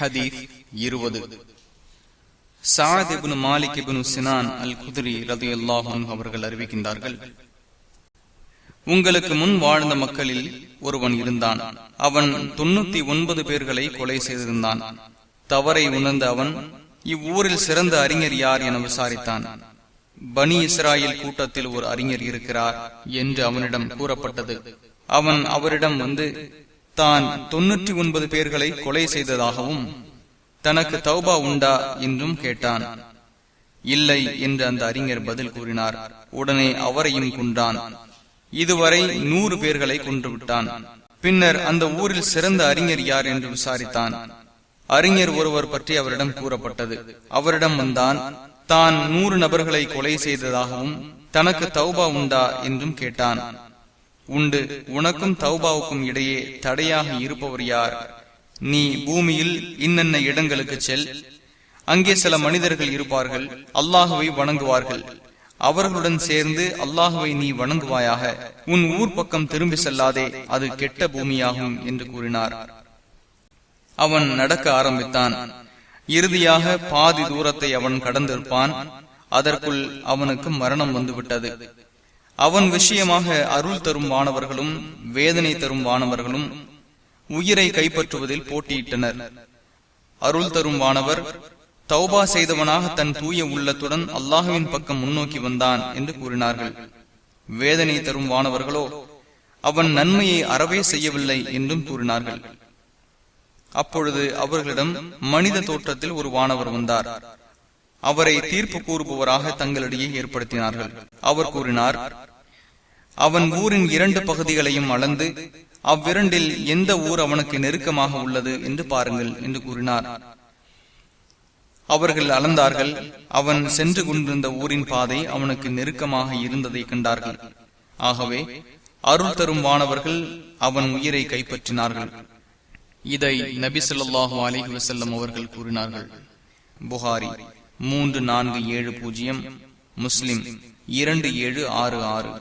ஹதீஸ் இருபது. Saad Malik Sinan al Khudri ரதி அவர்கள் அறிவிக்கின்றார்கள் உங்களுக்கு முன் வாழ்ந்த மக்களில் ஒருவன் இருந்தான். அவன் தொண்ணூத்தி ஒன்பது பேர்களை கொலை செய்திருந்தான். தவறை உணர்ந்த அவன் இவ்வூரில் சிறந்த அறிஞர் யார் என விசாரித்தான். பனி இஸ்ராயில் கூட்டத்தில் ஒரு அறிஞர் இருக்கிறார் என்று அவனிடம் கூறப்பட்டது. அவன் அவரிடம் வந்து தான் தொன்னூற்றி ஒன்பது பேர்களை கொலை செய்ததாகவும் தனக்கு தௌபா உண்டா என்றும் கேட்டான். இல்லை என்று அந்த அறிஞர் பதில் கூறினார். உடனே அவரையும் கொன்றான். இதுவரை நூறு பேர்களை கொன்று விட்டான். பின்னர் அந்த ஊரில் சிறந்த அறிஞர் யார் என்று விசாரித்தான். அறிஞர் ஒருவர் பற்றி அவரிடம் கூறப்பட்டது. அவரிடம் வந்தான் தான் நூறு நபர்களை கொலை செய்ததாகவும் தனக்கு தௌபா உண்டா? என்றும் கேட்டான். உண்டு. உனக்கும் தௌபாவுக்கும் இடையே தடையாக இருப்பவர் யார்? நீ பூமியில் இன்னென்ன இடங்களுக்கு செல். அங்கே சில மனிதர்கள் இருப்பார்கள். அல்லாஹுவை வணங்குவார்கள். அவர்களுடன் சேர்ந்து அல்லாஹுவை நீ வணங்குவாயாக. உன் ஊர் பக்கம் திரும்பி செல்லாதே. அது கெட்ட பூமியாகும் என்று கூறினார். அவன் நடக்க ஆரம்பித்தான். இறுதியாக பாதி தூரத்தை அவன் கடந்திருப்பான். அதற்குள் அவனுக்கு மரணம் வந்துவிட்டது. அவன் விஷயமாக அருள் தரும் வானவர்களும் வேதனை தரும் வானவர்களும் உயிரை கைப்பற்றுவதில் போட்டியிட்டனர். அருள் தரும் வானவர் தௌபா செய்தவனாக தன் தூய உள்ளத்துடன் அல்லாஹுவின் பக்கம் முன்னோக்கி வந்தான் என்று கூறினார்கள். வேதனை தரும் வானவர்களோ அவன் நன்மையை அறவே செய்யவில்லை என்றும் கூறினார்கள். அப்பொழுது அவர்களிடம் மனித தோற்றத்தில் ஒரு வானவர் வந்தார். அவரை தீர்ப்பு கூறுபவராக தங்களிடையே ஏற்படுத்தினார்கள். அவர் கூறினார் அவன் ஊரின் இரண்டு பகுதிகளையும் அளந்து அவ்விரண்டில் எந்த ஊர் அவனுக்கு நெருக்கமாக உள்ளது என்று பாருங்கள் என்று கூறினார். அவர்கள் அளந்தார்கள் அவன் சென்று கொண்டிருந்த ஊரின் பாதை அவனுக்கு நெருக்கமாக இருந்ததை கண்டார்கள். ஆகவே அருள் தரும் வானவர்கள் அவன் உயிரை கைப்பற்றினார்கள். இதை நபி சொல்லாஹு அலிஹி வசல்லம் அவர்கள் கூறினார்கள். புகாரி. மூன்று நான்கு ஏழு பூஜ்ஜியம் முஸ்லிம் இரண்டு ஏழு ஆறு ஆறு